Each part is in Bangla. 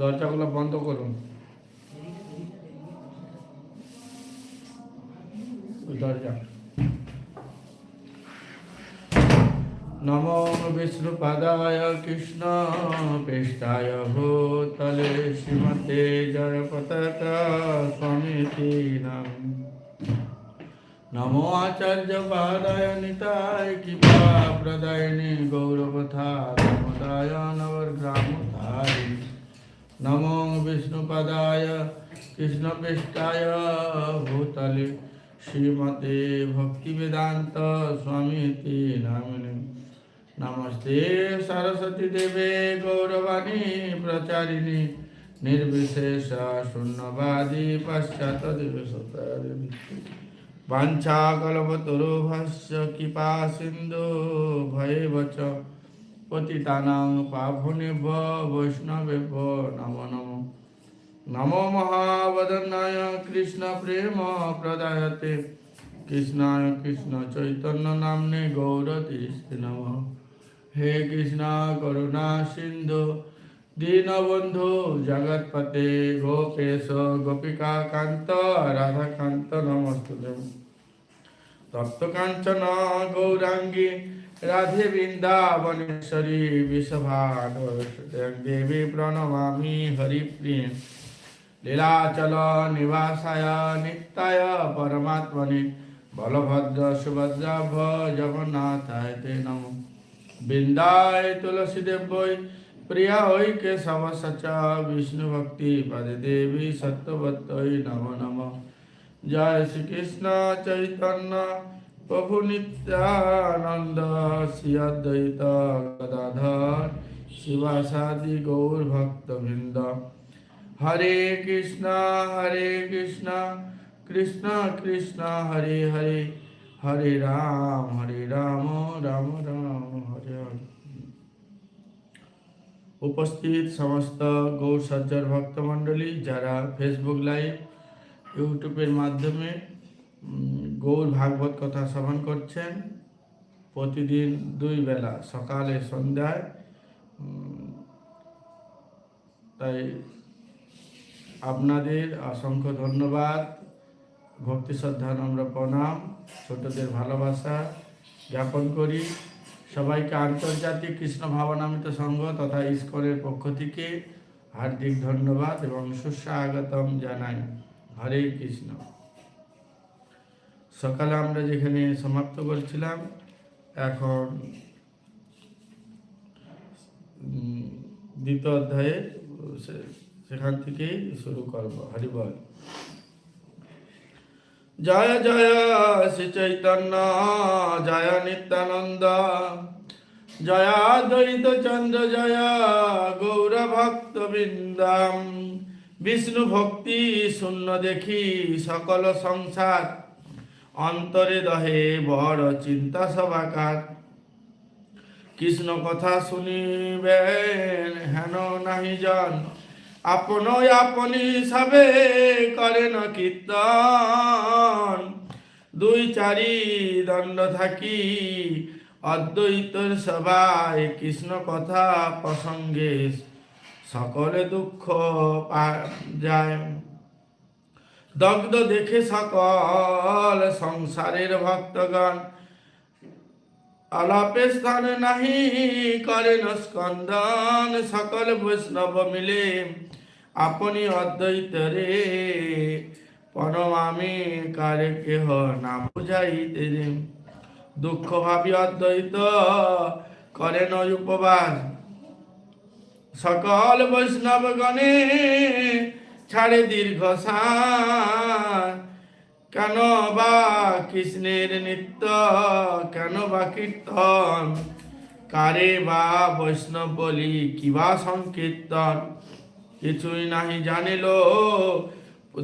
দরজাগুলো বন্ধ করুন। দরজা। নমো বিষ্ণুপদায় কৃষ্ণ পেষ্টায় ভূতলে শ্রীমতে জয় পতাকা স্বামীতি নাম আচার্য পাদায় নিতায় কৃপা প্রদায়নি গৌরবথা নমোদায় নবগ্রামধারি নমো বিষ্ণুপদায় কৃষ্ণপৃষ্ঠায় ভূতলে শ্রীমতে ভক্তিবেদান্ত স্বামীতি নামিনী নমস্তে সরস্বতী দেবে গৌরবাণী প্রচারিণী নির্বিশেষ শূন্যবাদী পশ্চাৎ দিবসতারিণী বাঞ্ছাকল্পতরুভস্য কৃপা সিন্ধু ভয়েব চ পতিতানাং পাবনেভ্য বৈষ্ণবেভ্য নমো নমো নমো মহাবদনায় কৃষ্ণ প্রেম প্রদায়তে কৃষ্ণায় কৃষ্ণ চৈতন্য নামনে গৌরতিষ্ঠ নম হে কৃষ্ণ করুণা সিন্ধু দীনবন্ধু জগৎপতে গোপেশ গোপিকা কান্ত রাধাকান্ত নমস্তুতে তপ্তকাঞ্চন গৌরাঙ্গী রাধে বৃন্দাবনেশ্বরী বিশ্বভাগ দেবী প্রণমামি হরিপ্রিয় লীলাচল নিবাসায় নিত্যায় পরমাত্মনে বলভদ্র সুভদ্রাভ জগন্নাথায় তে নম। বৃন্দায় তুলসী দেবৈ প্রিয়া হই কে সব সচ বিষ্ণু ভক্তি পদে দেবী সত্যবতই নম নম। জয় শ্রীকৃষ্ণ চৈতন্য প্রভু নিত্যানন্দ শ্রী অদ্বৈত গদাধর শিবাসাদি গৌর ভক্তবৃন্দ হরে কৃষ্ণ হরে কৃষ্ণ কৃষ্ণ কৃষ্ণ হরে হরে হরে রাম হরে রাম রাম রাম হরে হরে উপস্থিত সমস্ত গৌর সজ্জার ভক্তমণ্ডলী যারা ফেসবুক লাইভ ইউটিউবের মাধ্যমে উম, গৌর ভাগবত কথা শ্রবণ করছেন। প্রতিদিন দুই বেলা, সকালে, সন্ধ্যায়। তাই আপনাদের অসংখ্য ধন্যবাদ। ভক্তি, শ্রদ্ধা, নম্র প্রণাম, ছোটদের ভালোবাসা জ্ঞাপন করি। সবাইকে আন্তর্জাতিক কৃষ্ণ ভাবনামিত সংঘ তথা ইস্কনের পক্ষ থেকে হার্দিক ধন্যবাদ এবং সুস্বাগতম জানাই। হরে কৃষ্ণ। সকালে আমরা যেখানে সমাপ্ত করছিলাম, এখন দ্বিতীয় অধ্যায়ে সেখান থেকেই শুরু করব। হরিবল জয় জয় শ্রী চৈতন্য, জয় নিত্যানন্দ, জয় দ্বৈত চন্দ্র, জয় গৌর ভক্ত বৃন্দাম বিষ্ণু ভক্তি শূন্য দেখি সকল সংসার। অন্তরে দহে বড় চিন্তা সবাকার। কৃষ্ণ কথা শুনিবেন হেন নাহি জন। আপন আপনি সবে করেন কীর্তন। দুই চারি দণ্ড থাকি অদ্বৈতর সবাই কৃষ্ণ কথা প্রসঙ্গে সকলে দুঃখ যায়। দগ্ধ দেখে সকল সংসারের ভক্তগণ আলাপে স্থান নাহি করেন স্কন্দন সকল বৈষ্ণব মিলে আপনি অদ্বৈত রে পরমামি কারে কেহ না বুঝাইতে রে। দুঃখ ভাবি অদ্বৈত করেন উপবাস। সকল বৈষ্ণব গণে ছাড়ে দীর্ঘ কেন বা কৃষ্ণের নিত্য, কেন বা কীর্তন? কারে বা বৈষ্ণব বলি কিবা সংকীর্তন? কিছুই নাহি জানিল,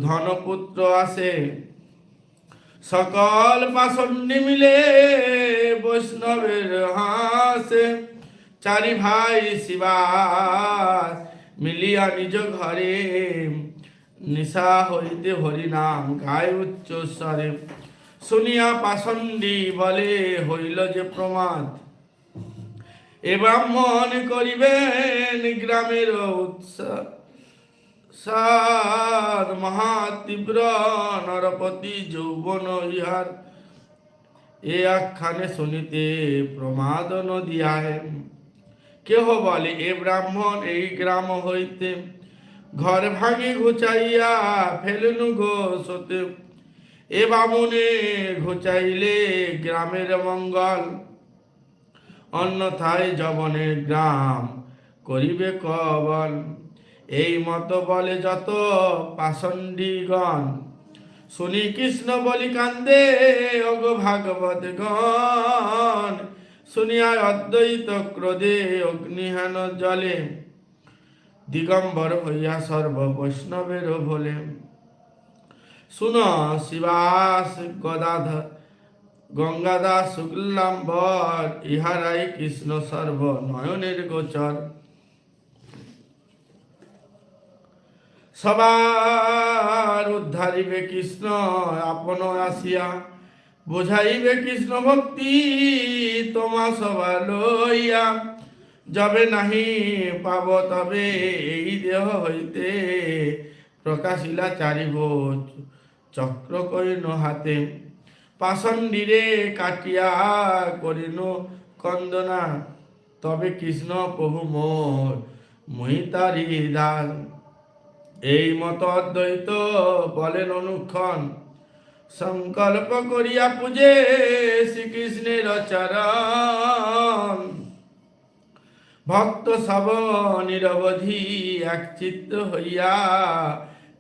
ধনপুত্র আসে। সকল পাষণ্ডী মিলে বৈষ্ণবের হাসে। চারি ভাই শিবাস মিলিয়া নিজ ঘরে নিশা হইতে হরি নাম গায় উচ্চ স্বরে শুনিয়া পাষণ্ডী বলে, হইল যে প্রমাদ এ ব্রাহ্মণ করিবেন গ্রামের উৎসব। মহা তীব্র নরপতি যৌবন ইহার। এ আখ্যানে শুনিতে প্রমাদ নদিয়ায় কেহ বলে, এ ব্রাহ্মণ এই গ্রাম হইতে ঘর ভাঙি ঘুচাইয়া ফেলনু গো সতে। এ বামুনে ঘুচাইলে গ্রামের মঙ্গল। অন্যথায় জবনের গ্রাম করিবে কবল। এই মত বলে যত পাষণ্ডীগণ। শুনি কৃষ্ণ বলি কান্দে, অগ ভাগবত গণ শুনিয়া অদ্বৈত ক্রোধে অগ্নিহান জলে দিগম্বর হইয়া সর্ব বৈষ্ণবের ভোলে শুন শিবাস গদাধর, গঙ্গাদাস শুক্লাম্বর ইহারাই কৃষ্ণ সর্ব নয়নের গোচর। সবার উদ্ধারিবে কৃষ্ণ, আপন আসিয়া বোঝাইবে কৃষ্ণ ভক্তি তোমা সবা লইয়া। যবে নাহি পাব তবে এই দেহ হইতে প্রকাশিলা চারিব চক্র করিন হাতে। পাষণ্ডীরে কাটিয়া করিন কন্দনা, তবে কৃষ্ণ প্রভু মোর মই দান। এই মত অদ্বৈত বলেন অনুক্ষণ। সংকল্প করিয়া পূজে শ্রীকৃষ্ণের চরণ ভক্ত সব নিরবধি একচিত্ত হইয়া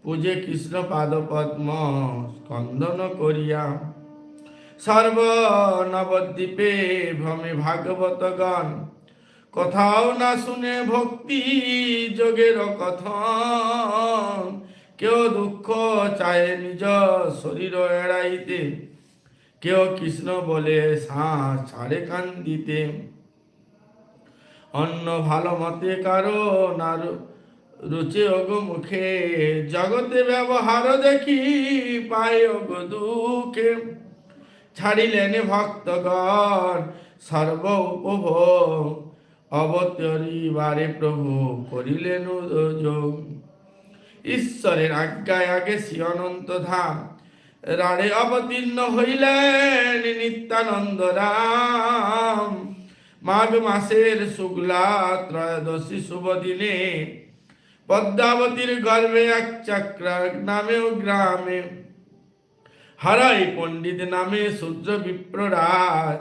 পূজে কৃষ্ণ পাদ পদ্ম স্কন্দন করিয়া। সর্ব নবদ্বীপে ভ্রমে ভাগবতগণ, কোথাও না শুনে ভক্তি যোগের কথন, কেউ দুঃখ চায় নিজ শরীর এড়াইতে, কেউ কৃষ্ণ বলে শ্বাস ছাড়ে কান্দিতে। অন্য ভালো মতে কারও না রুচে অগ মুখে। জগতে ব্যবহার দেখি পায় অগ দুঃখে। ছাড়িলেন ভক্তগণ সর্ব উপভোগ। অবতরিবারে প্রভু করিলেন যোগ ঈশ্বরের আজ্ঞায় আগে শ্রী অনন্ত ধাম। রাড়ে অবতীর্ণ হইলেন নিত্যানন্দ রাম। মাঘ মাসের শুক্লা ত্রয়োদশী শুভ দিনে পদ্মাবতীর গর্ভে এক চক্র নামে ও গ্রামে। হারাই পণ্ডিত নামে সূর্য বিপ্ররাজ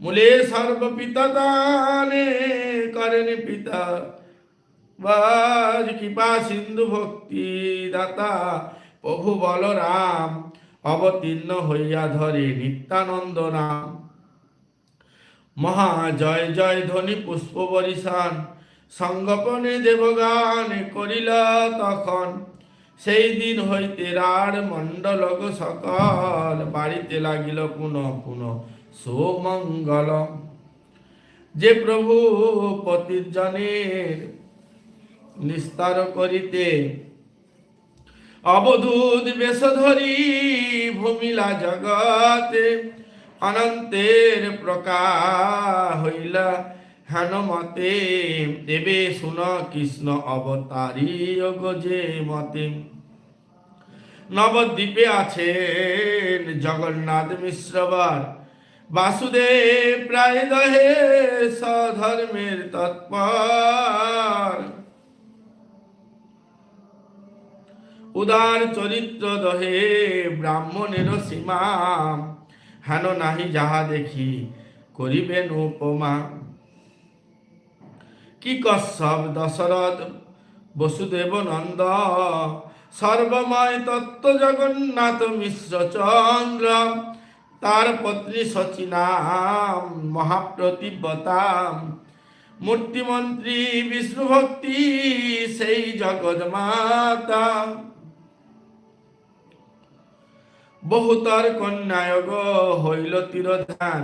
মূলে সর্বপিতা দানে করেন পিতা। বাজ কৃপা সিন্ধু ভক্তি দাতা প্রভু বলরাম, অবতীর্ণ হইয়া ধরে নিত্যানন্দ নাম। মহা জয় জয় ধ্বনি পুষ্প বরিশান সঙ্গপনে দেবগান করিল তখন। সেই দিন হইতে রার মণ্ডলক সকল বাড়িতে লাগিল পুনঃ পুনঃ সুমঙ্গল। যে প্রভু পতিজনের নিস্তার করিতে অবধূত বেশ ধরি ভূমিলা জগতে অনন্তের প্রকাশ হইলা। হেনমতে দেবে শুন কৃষ্ণ অবতারী যে মতে। নবদ্বীপে আছেন জগন্নাথ মিশ্রবার। বাসুদেব প্রায় দহে সধর্মের তৎপর। উদার চরিত্র দহে ব্রাহ্মণের সীমা। হেন নাহি যাহা দেখি করিবেন উপমা কি কশ্যপ দশরথ বসুদেব নন্দ? সর্বময় তত্ত্ব জগন্নাথ মিশ্র চন্দ্র, তার পত্নী সচিনাম মহাপ্রতিব্রতাম মূর্তিমন্ত্রী বিষ্ণু ভক্তি সেই জগৎ মাতা বহুতর কন্যায়গ হইল তীরধান।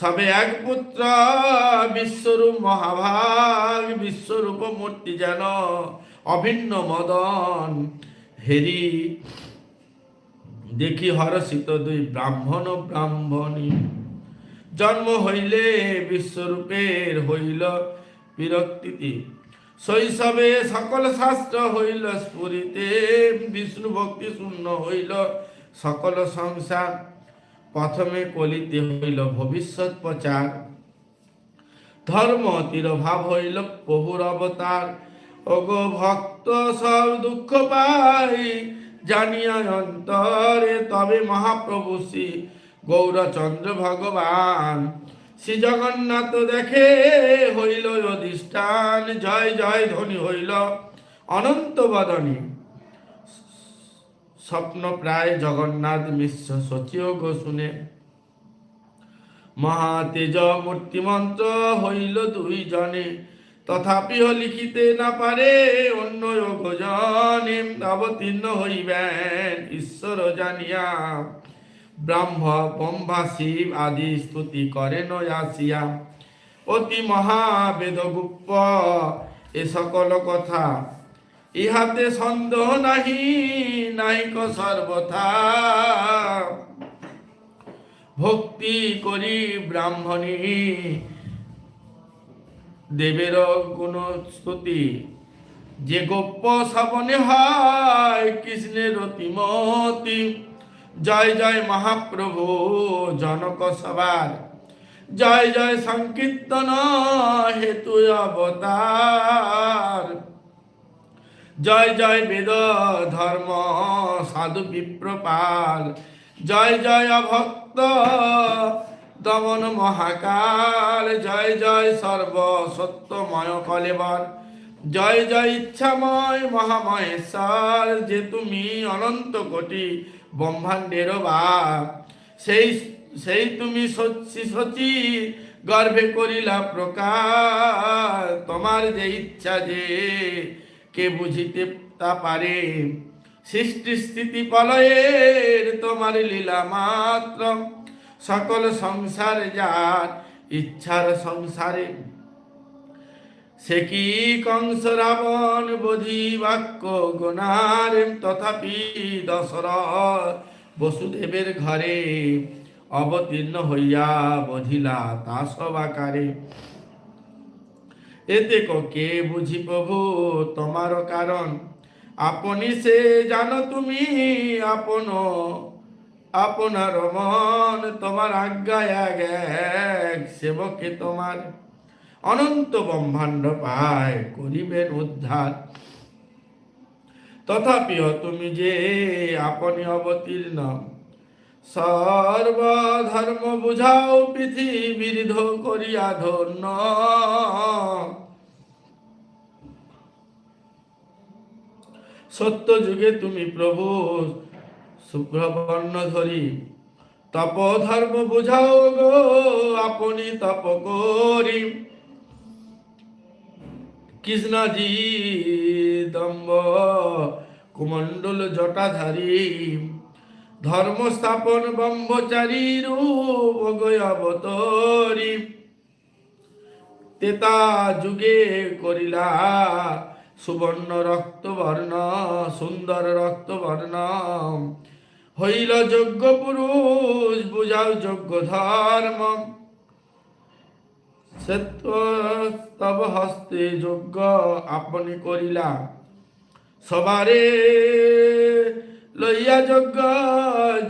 সবে এক পুত্র বিশ্বরূপ মহাভাগ, বিশ্বরূপ মূর্তি যেন অভিন্ন মদন। হেরি, দেখি হরষিত দুই ব্রাহ্মণ ব্রাহ্মণী। জন্ম হইলে বিশ্বরূপের হইল বিরক্তিতি। শৈশবে সকল শাস্ত্র হইল স্ফুরিতে, বিষ্ণু ভক্তি শূন্য হইল সকল সংসার প্রথমে কলিতে হইল, ভবিষ্যৎ প্রচার। ধর্ম তিরভাব হইল, প্রভুর অবতার। ওগো ভক্ত, সব দুঃখ পাই, জানিয়া অন্তরে তবে মহাপ্রভু শ্রী গৌরচন্দ্র ভগবান। শ্রী জগন্নাথ দেখে হইল অধিষ্ঠান, জয় জয় ধ্বনি হইল অনন্ত বদনী। স্বপ্ন প্রায় জগন্নাথ মিশ্র সচিও গো শুনে। মহাতেজ মূর্তিমন্ত্র হইল দুই জনে তথাপিও লিখিতে না পারে অন্য যোগজনে অবতীর্ণ হইবেন, ঈশ্বর জানিয়া। ব্রাহ্ম, ব্রহ্মা, শিব আদি স্তুতি করেন আসিয়া। অতি মহাবেদ গুপ্ত এ সকল কথা। ইহাতে সন্দেহ নাহি নাহিক সর্বথা। ভক্তি করি ব্রাহ্মণী দেবের গুণ স্তুতি। যে গোপ্য শ্রবণে হয় কৃষ্ণের অতিমতি। জয় জয় মহাপ্রভু জনক সবার। জয় জয় সংকীর্তন হেতু অবতার। জয় জয় বেদ ধর্ম সাধু বিপ্রপাল। জয় জয় ভক্ত দমন মহাকাল। জয় জয় সর্ব সত্যময় কলেবর জয় জয় ইচ্ছাময় মহামহেশ্বর, যে তুমি অনন্ত কোটি ব্রহ্মাণ্ডের বাপ। সেই সেই তুমি সচি সচি গর্ভে করিলা প্রকার তোমার যে ইচ্ছা যে কে বুঝিতে তা পারে? সৃষ্টি স্থিতি প্রলয়ের তোমার লীলা মাত্র। সকল সংসার যার ইচ্ছার সংসারে। সে কি কংস রাবণ বোধি বাক্য গুণার তথাপি দশরথ বসুদেবের ঘরে অবতীর্ণ হইয়া বধিলা তা সবাকারে এতে কে বুঝি প্রভু তোমার কারণ? আপনি সে জানো তুমি আপন, আপনার মন তোমার আজ্ঞায় এক এক সেবকে তোমার। অনন্ত ব্রহ্মাণ্ড পায় করিবেন উদ্ধার। তথাপিও তুমি যে আপনি অবতীর্ণ সর্বধর্ম বুঝাও পৃথিবীর ধো করিয়া ধন্য সত্য যুগে তুমি প্রভু শুভ্রবর্ণ ধরি। তপ ধর্ম বুঝাও গো, আপনি তপ করি কৃষ্ণজি দম্ব কুমণ্ডল জটাধারী। ধর্ম স্থাপন ব্রহ্মচারী রূপ অবতরী। তেতা যুগে করিলা সুবর্ণ রক্তবর্ণ, সুন্দর রক্তবর্ণ। হইল যোগ্য পুরুষ, বুঝাও যোগ্য ধর্ম। তব হস্তে যোগ্য আপনি করিলা। সবারে লইয়া যজ্ঞ,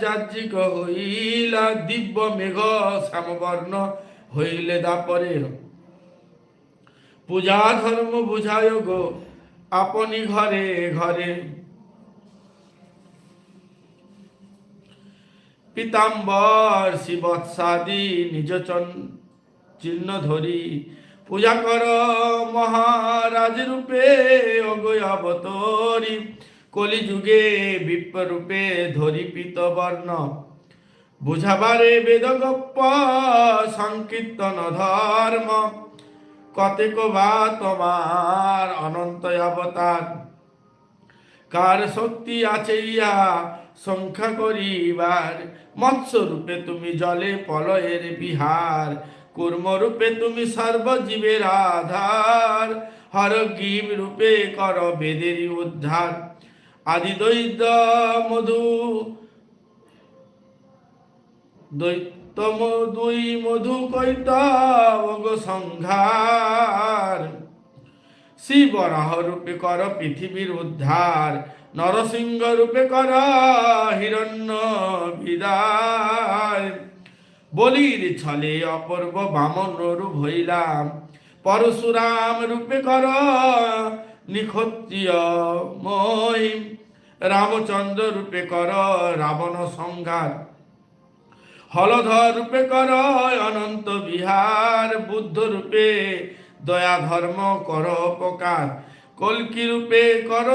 যাজ্ঞিক হইলা দিব্য মেঘ শ্যামবর্ণ হইলে দাপরে। পূজা ধর্ম বুঝায় গো, আপনি ঘরে ঘরে। পিতাম্বর শিবৎসাদি নিজ চিহ্ন ধরি। পূজা কর মহারাজ রূপে অগয় অবতরি কলিযুগে বিপ্র রূপে ধরি বর্ণ। বুঝাবারে বেদগপ্প, সংকীর্তন ধর্ম। কতেক বা তোমার অনন্ত অবতার। কার শক্তি আছে ইয়া সংখ্যা করিবার? মৎস্য রূপে তুমি জলে পলয়ের বিহার। কুর্ম রূপে তুমি সর্বজীবের আধার। হর গিম রূপে কর বেদেরই উদ্ধার। আদি দৈত্য মধু। দৈত্য দুই মধু কৈতব সংঘার শিবরাহ রূপে কর পৃথিবীর উদ্ধার নরসিংহ রূপে কর হিরণ্য বিদায় বলির ছলে অপূর্ব বামন রূপ হইলাম, পরশুরাম রূপে কর নিক্ষত্রিয় মহিম। রামচন্দ্র রূপে কর, রাবণ সংঘাত হলধর রূপে কর, অনন্ত বিহার। বুদ্ধ রূপে দয়া ধর্ম কর প্রকার কলকি রূপে কর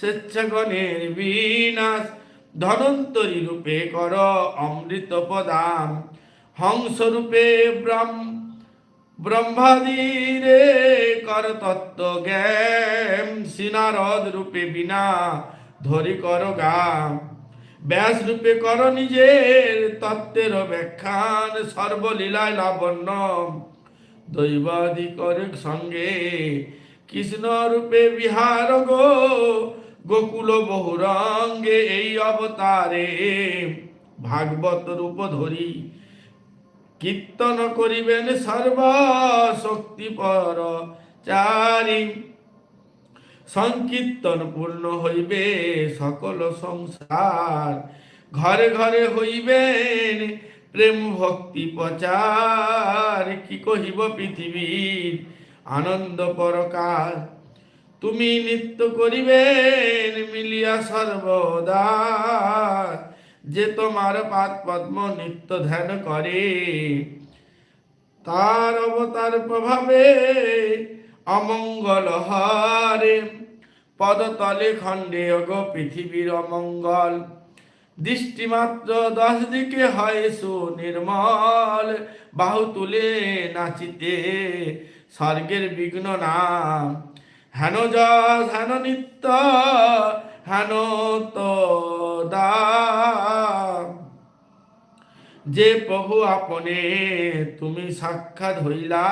স্বেচ্ছাগণের বিনাশ। ধনন্তরী রূপে কর, অমৃত পদাম হংস রূপে ব্রহ্ম ব্রহ্মাদিরে কর তত্ত্ব জ্ঞান, সিনারদ রূপে বিনা ধরি কর গাম ব্যাস রূপে কর নিজের তত্ত্বের ব্যাখ্যান, সর্বলীলায় লাবণ্য। দৈবাদিকর সঙ্গে কৃষ্ণ রূপে বিহার গো, গোকুল বহুরঙ্গে এই অবতারে ভাগবত রূপ ধরি। কীর্তন করিবেন সর্বশক্তিপর চারি। সংকীর্তন পূর্ণ হইবে সকল সংসার। ঘরে ঘরে হইবেন প্রেম ভক্তি প্রচার। কি কহিব পৃথিবীর আনন্দ পরকার। তুমি নিত্য করিবেন, মিলিয়া সর্বদা। যে তোমার পাদ পদ্ম নিত্য ধ্যান করে, তার অবতার প্রভাবে অমঙ্গল হারে। পদতলে খণ্ডে অগ পৃথিবীর অমঙ্গল। দৃষ্টিমাত্র দশ দিকে হয় সুনির্মল। বাহু তুলে নাচিতে স্বর্গের বিঘ্ন নাম। হেন যশ, হেন নিত্য, হেন তো যে প্রভু আপনে তুমি সাক্ষাৎ হইলা,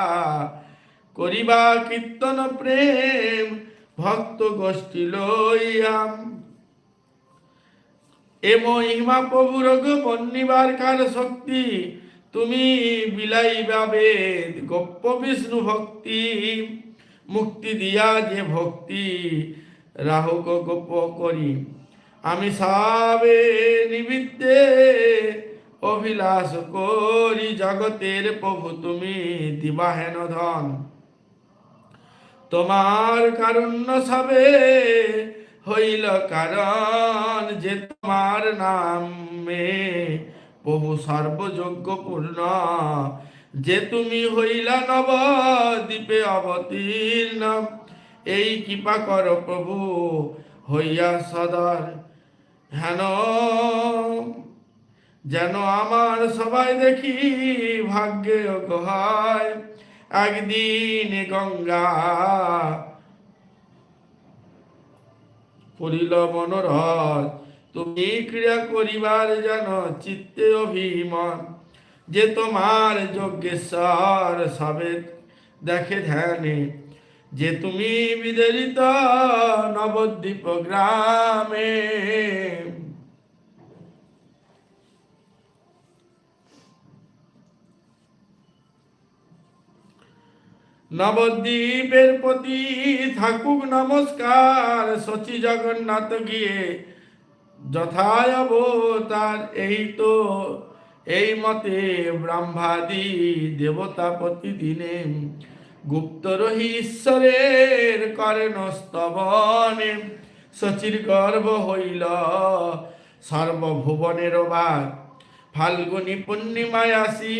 করিবা কীর্তন প্রেম, ভক্ত গোষ্ঠী লইয়াম। এ মহিমা প্রভুর বন্নিবার কার শক্তি? তুমি বিলাইবা বেদ গোপ্য বিষ্ণু ভক্তি। মুক্তি দিয়া যে ভক্তি রাহুক গোপ করি। আমি সাবে নিমিত্তে অভিলাষ করি জগতের প্রভু, তুমি দিবাহেন ধন। তোমার কারুণ্য সবে হইল কারণ যে তোমার নামে প্রভু সর্বযোগ্য পূর্ণ। যে তুমি হইলা নব দ্বীপে অবতীর্ণ, এই কৃপা কর প্রভু, হইয়া সদর। হেন, যেন আমার সবাই দেখি ভাগ্যে হয় একদিন গঙ্গা পড়িল মনোরথ তুমি ক্রিয়া করিবার যেন চিত্তে অভিমান। যে তোমার যজ্ঞেশ্বর সবে দেখে ধ্যানে যে তুমি বিদরিত নবদ্বীপ গ্রামে। নবদ্বীপের প্রতি থাকুক নমস্কার, শচী জগন্নাথ গিয়ে যথায় অবতার এই তো, এই মতে ব্রহ্মাদি দেবতা প্রতিদিনে গুপ্ত রহি ঈশ্বরের করেন স্তবনে, শচীর গর্ব হইল সর্বভুবনের বার ফাল্গুনী পূর্ণিমায় আসি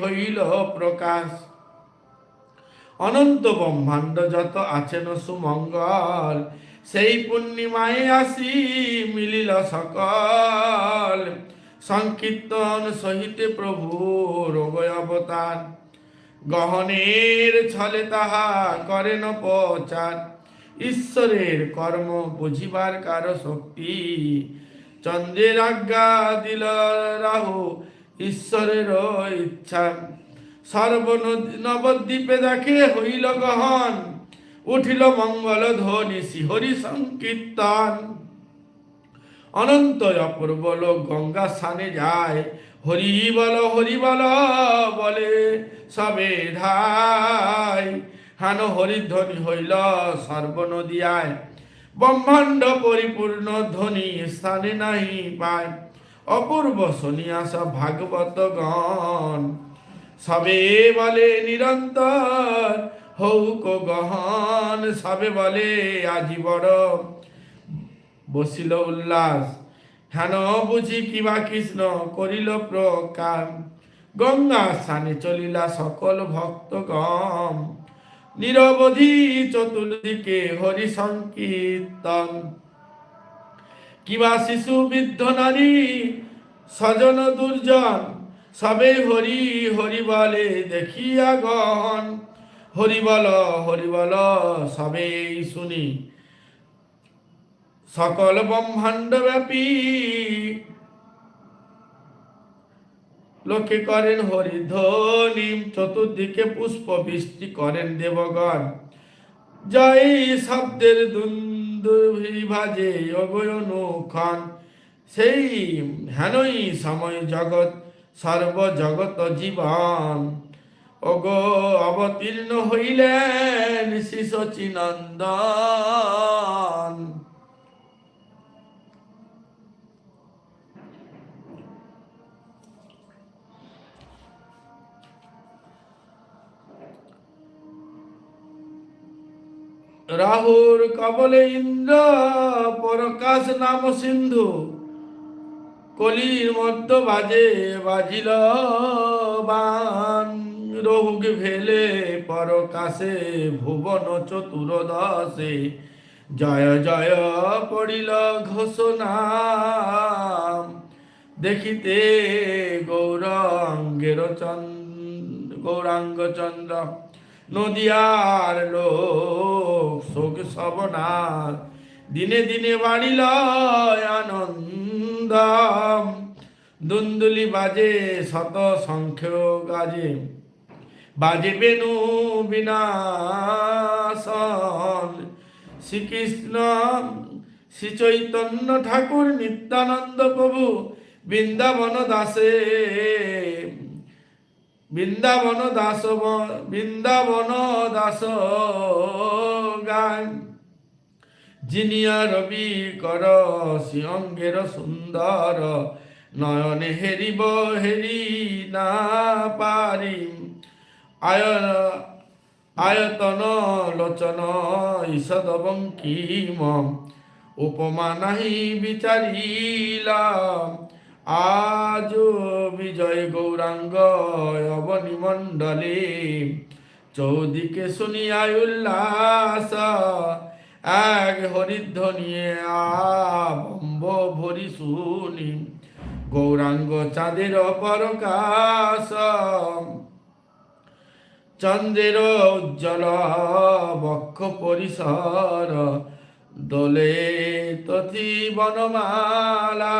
হইল প্রকাশ। অনন্ত ব্রহ্মাণ্ড যত আছেন সুমঙ্গল, সেই পূর্ণিমায় আসি মিলিল সকল। সংকীর্তন সহিতে প্রভু রোগ অবতার। গহনের ছলে তাহা করেন প্রচার। ঈশ্বরের কর্ম বুঝিবার কার শক্তি। চন্দ্রের আজ্ঞা দিল রাহু, ঈশ্বরের ইচ্ছা। সর্ব নবদ্বীপে দেখে হইল গহন, উঠিল মঙ্গল ধ্বনি শিহরি সংকীর্তন। অনন্ত অপূর্ব লোক গঙ্গা স্থানে যায়। হরি বল হরি বল বলে সবে ধাই। হেন হরিধ্বনি হইল সর্বনদিয়ায়। ব্রহ্মাণ্ড পরিপূর্ণ ধ্বনি স্থানে নাহি পায়। অপূর্ব শুনিয়াস ভাগবত গণ। সবে বলে নিরন্তর হৌক গহন, সবে বলে আজি বড়। বসিল উল্লাস। হেন বুঝি কিবা কৃষ্ণ করিল প্রকার গঙ্গা স্থানে চলিলা সকল ভক্তগণ নিরবধি চতুর্দিকে হরি সংকীর্তন। কিবা শিশু, বৃদ্ধ, নারী, স্বজন, দুর্জন, সবে হরি হরি বলে দেখিয়া গহন হরি বল হরি বল, সবেই শুনি। সকল ব্রহ্মাণ্ড ব্যাপী লোকে করেন হরিধ্বনি, চতুর্দিকে পুষ্প বৃষ্টি করেন দেবগণ। জয় শব্দের দুন্দুভি ভাজে অগয়নুক্ষণ সেই হেনই সময় জগৎ, সর্বজগত জীবন। অগ অবতীর্ণ হইলেন শ্রী রাহুর কবলে ইন্দ্র, পরকাশ নাম সিন্ধু। কলির মধ্য বাজে বাজিল বান। রহুক ভেলে পরকাশে, ভুবন চতুর্দশে। জয় জয় পড়িল ঘোষণা। দেখিতে গৌরাঙ্গের চন্দ্র, গৌরাঙ্গ চন্দ্র, নদিয়ার লোক সবনার দিনে দিনে বাড়িল আনন্দ দুন্দুলি বাজে, শত সংখ্য গাজে। বাজে বেনু বিনাশন। শ্রীকৃষ্ণ শ্রী চৈতন্য ঠাকুর নিত্যানন্দ প্রভু বৃন্দাবন দাসে। বৃন্দাবন দাস বৃন্দাবন দাস গান জিনিয়া রবি কর সিংহের সুন্দর। নয়নে হেরিব, হেরি না পারি আয় আয়তন, লোচন, ঈষদ বঙ্কিম উপমা নাহি বিচারিলাম। আজ বিজয় গৌরাঙ্গ অবনি মণ্ডলে চৌদিকে শুনিয়া উল্লাস এক হরিধ্বনিয়ে আবম্ব ভরি শুনি গৌরাঙ্গ চাঁদের পরকাশ, চন্দ্রের উজ্জ্বল বক্ষ পরিসর, দোলে তথি বনমালা,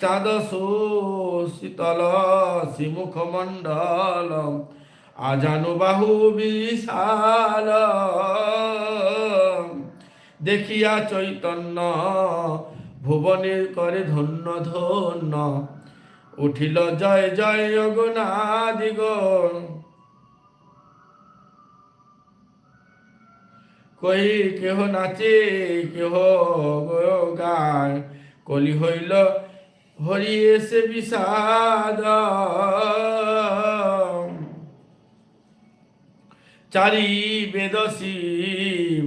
চাঁদ সুশীতল শ্রীমুখ মণ্ডল আজানু বাহু বিশাল। দেখিয়া চৈতন্য ভুবনের করে ধন্য ধন্য। উঠিল জয় জয় অগনাদিগণ কই কেহ নাচে, কেহ গায়। কলি হইল, হরি এসে বিষাদ। চারি বেদ শিব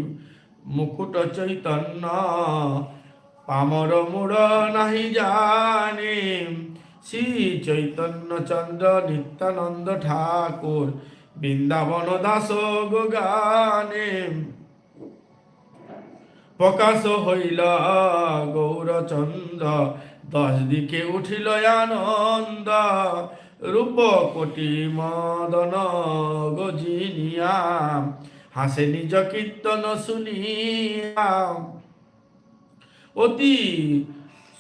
মুকুট চৈতন্য পামর মূড় নাহি জানে শ্রী চৈতন্য চন্দ্র নিত্যানন্দ ঠাকুর বৃন্দাবন দাস গানে প্রকাশ হইল গৌরচন্দ্র দশ দিকে উঠিল আনন্দ রূপ কোটি মদন গজিনিয়া হাসে নিজ কীর্তন শুনিয়া অতি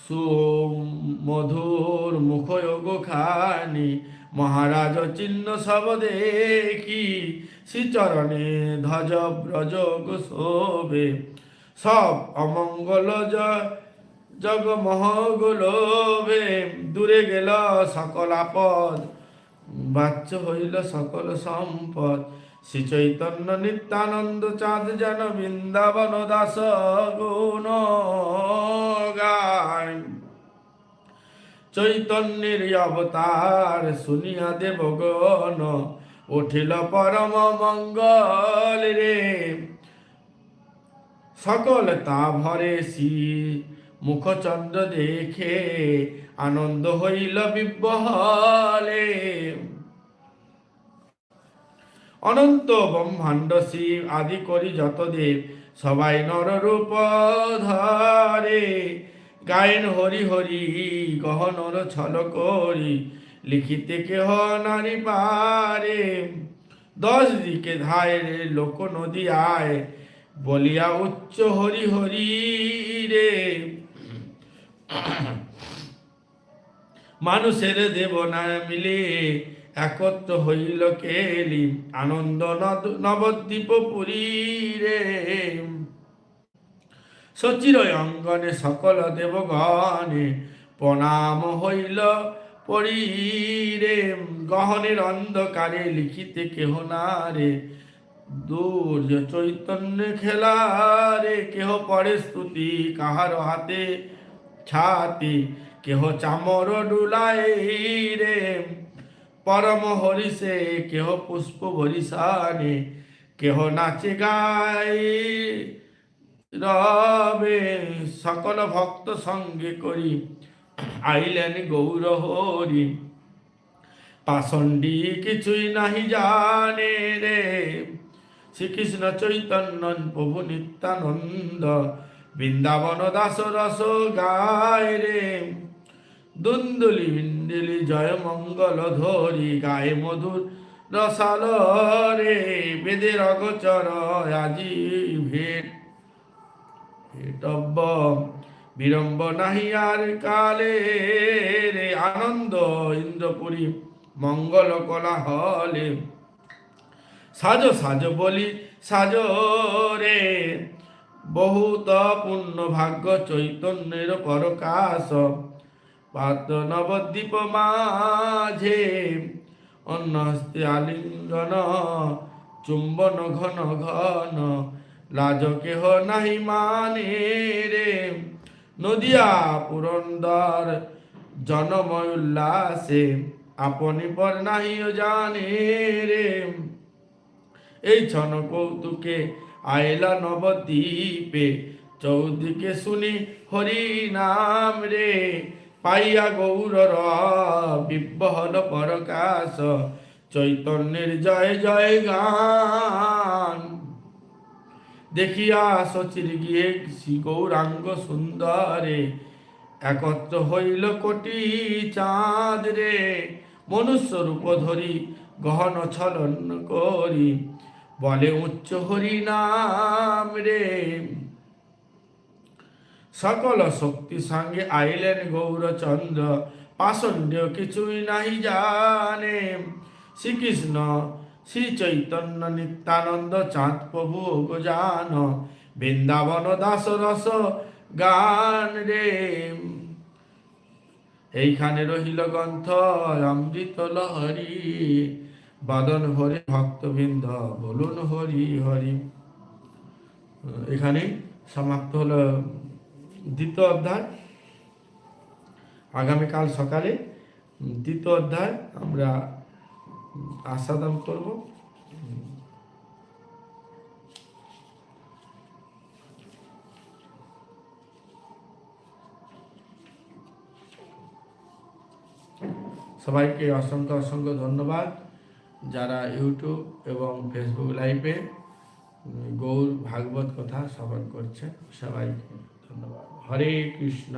সুমধুর মুখয়োগ খানি মহারাজ চিহ্ন সব দেখি, শ্রীচরণে ধ্বজ ব্রজ শোভে সব অমঙ্গল জ- জগ মহগোলভে দূরে গেল সকল আপদ, বাচ্চ হইল সকল সম্পদ। শ্রী চৈতন্য নিত্যানন্দ চাঁদ যেন বৃন্দাবন দাস গুণ গায়। চৈতন্যের অবতার শুনিয়া দেবগণ উঠিল পরম মঙ্গল রে। সকল তা ভরে শ্রী মুখচন্দ্র দেখে আনন্দ হইল বিব্বহলে। অনন্ত ব্রহ্মাণ্ড শিব আদি করি যত দেব সবাই নররূপ ধরে। গায়েন হরি হরি গহনর ছল করি, লিখিতে কেহ নারী পারে। দশ দিকে ধায় লোক নদী আয়, বলিয়া উচ্চ হরি হরি রে। মানুষের দেবনা মিলে একত্র হইল কেলি, আনন্দ নদ- নবদ্বীপ পুরী রে সচির অঙ্গনে সকল দেবগণে প্রণাম হইল পরীরে। গহনের অন্ধকারে লিখিতে কেহ না রে দূর চৈতন্য খেলা রে কেহ পরে স্তুতি কাহার হাতে ছাতি, কেহ চামর ডুলাই রে পরম হরিষে, কেহ পুষ্প ভরিষানে, কেহ নাচে গাই রবে সকল ভক্ত সঙ্গে করি, আইলেন গৌর হরি। পাষণ্ডী কিছুই নাহি জানে রে। শ্রীকৃষ্ণ চৈতন্য প্রভু নিত্যানন্দ, বৃন্দাবন দাস রস গায় রে। দুন্দুলি বিন্দুলি জয় মঙ্গল ধরি, গায়ে মধুর রসাল রে বেদের অগচর আজি ভেট ভেটব্য বিড়ম্ব নাহি আর কালে রে, আনন্দ ইন্দ্রপুরী, মঙ্গল কলা হলে সাজো সাজো বলি, সাজো রে বহুত পূর্ণ ভাগ্য চৈতন্যের পরকাশ। পাত নবদ্বীপ মাঝে অন্য হস্তে আলিঙ্গন, চুম্বন ঘন ঘন লাজ কেহ নাহি মানে রে। নদিয়া পুরন্দর জনময় উল্লাসে আপনি পর নাহিও জানে রে। এই ছন কৌতুকে আইলা নবদ্বীপে, চৌদিকে শুনি হরি নাম রে। পাইয়া গৌরর বিব্বহল পরকাশ, চৈতন্যের জয় জয় গান। দেখিয়া সচির গিয়ে শ্রী গৌরাঙ্গ সুন্দরে একত্র হইল কোটি চাঁদ রে। মনুষ্য রূপ ধরি, গহন ছলন করি, বলে উচ্চ হরি নাম রে। সকল শক্তি সঙ্গে আইলেন গৌরচন্দ্র। পাষণ্ড কিছুই নাই জানে। শ্রীকৃষ্ণ শ্রী চৈতন্য নিত্যানন্দ, চাঁদ প্রভু গোজান বৃন্দাবন দাস রস গান রে। এইখানে রহিল গ্রন্থ অমৃত লহরি। বাদন হরি ভক্তবৃন্দ, বলুন হরি হরি। এখানে সমাপ্ত হলো দ্বিতীয় অধ্যায়। আগামীকাল সকালে দ্বিতীয় অধ্যায় আমরা আস্বাদন করব। সবাইকে অসংখ্য অসংখ্য ধন্যবাদ। যারা ইউটিউব এবং ফেসবুক লাইভে গৌর ভাগবত কথা শ্রবণ করছে সবাইকে ধন্যবাদ। হরে কৃষ্ণ